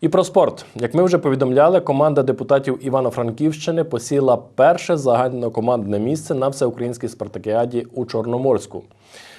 І про спорт. Як ми вже повідомляли, команда депутатів Івано-Франківщини посіла перше загальнокомандне місце на всеукраїнській спартакіаді у Чорноморську.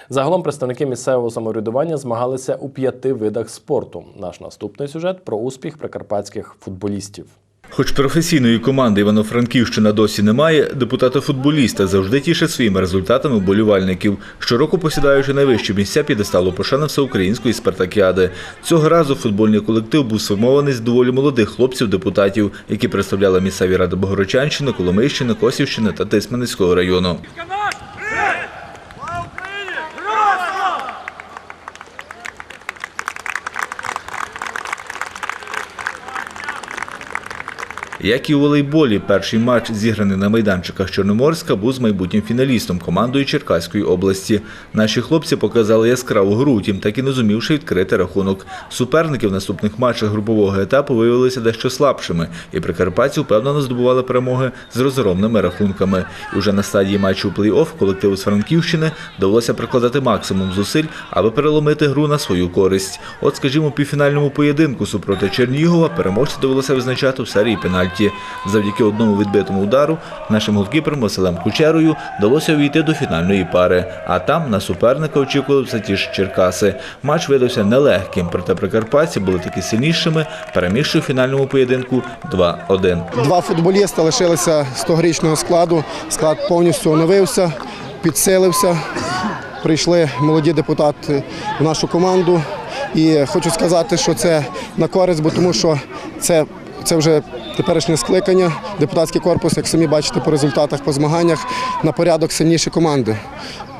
Загалом представники місцевого самоврядування змагалися у п'яти видах спорту. Наш наступний сюжет про успіх прикарпатських футболістів. Хоч професійної команди Івано-Франківщина досі немає, депутати-футболісти завжди тішать своїми результатами болівальників, щороку посідаючи найвищі місця підесталу пошани всеукраїнської спартакіади. Цього разу футбольний колектив був сформований з доволі молодих хлопців-депутатів, які представляли місцеві ради Богородчанщини, Коломийщини, Косівщини та Тисменницького району. Як і у волейболі, перший матч, зіграний на майданчиках Чорноморська, був з майбутнім фіналістом командою Черкаської області. Наші хлопці показали яскраву гру, втім так і не зумівши відкрити рахунок. Суперники в наступних матчах групового етапу виявилися дещо слабшими, і прикарпатці впевнено здобували перемоги з розгромними рахунками. І вже на стадії матчу плей-офф колективу з Франківщини довелося прикладати максимум зусиль, аби переломити гру на свою користь. От, скажімо, у півфінальному поєдинку супроти Чернігова переможця довелося визначати в серії пенальті. Завдяки одному відбитому удару нашим голкіперам Василем Кучерою вдалося увійти до фінальної пари. А там на суперника очікували все ті ж Черкаси. Матч видався нелегким, проте прикарпатці були таки сильнішими, перемігши у фінальному поєдинку 2-1. Два футболіста лишилися з тогорічного складу. Склад повністю оновився, підсилився. Прийшли молоді депутати в нашу команду. І хочу сказати, що це на користь, бо тому що це, це вже теперішнє скликання, депутатський корпус, як самі бачите по результатах по змаганнях, на порядок сильніші команди.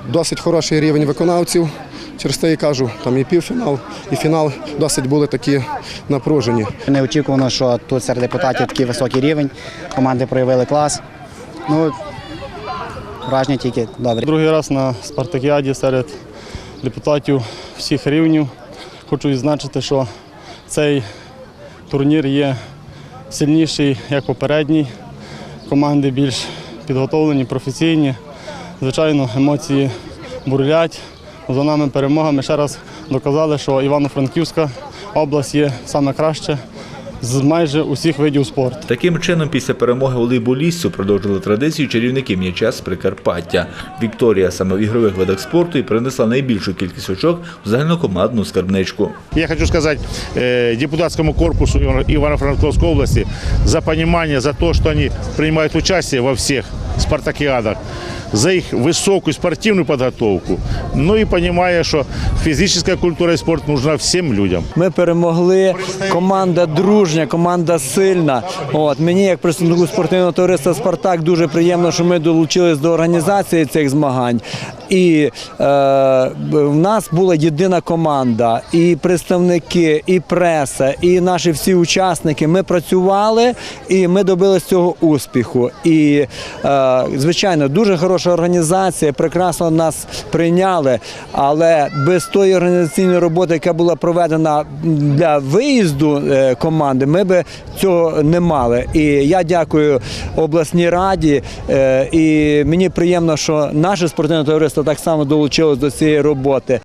Досить хороший рівень виконавців. Через те і кажу, там і півфінал, і фінал досить були такі напружені. Неочікувано, що тут серед депутатів такий високий рівень. Команди проявили клас. Ну, враження тільки добре. Другий раз на спартакіаді серед депутатів всіх рівнів. Хочу відзначити, що цей турнір є сильніший, як попередній. Команди більш підготовлені, професійні. Звичайно, емоції бурлять. За нами перемога. Ми ще раз доказали, що Івано-Франківська область є саме краще з майже усіх видів спорту. Таким чином, після перемоги волейболістів продовжили традицію чарівники м'яча з Прикарпаття. Вікторія саме в ігрових видах спорту і принесла найбільшу кількість очок в загальнокомандну скарбничку. Я хочу сказать э, депутатскому корпусу Ивано-Франковской области за понимание, за то, что они принимают участие во всех спартакиадах, за их высокую спортивную подготовку, ну и понимая, что физическая культура и спорт нужна всем людям. Ми перемогли. Команда дружня, команда сильна. От мені, як представнику спортивного товариства Спартак, дуже приємно, що ми долучились до організації цих змагань. І е, в нас була єдина команда, і представники, і преса, і наші всі учасники. Ми працювали і ми добилися цього успіху. І е, звичайно, дуже хороша організація, прекрасно нас прийняли. Але без тої організаційної роботи, яка була проведена для виїзду е, команди, ми би цього не мали. І я дякую обласній раді. е, І мені приємно, що наше спортивне товариство так само долучилось до цієї роботи.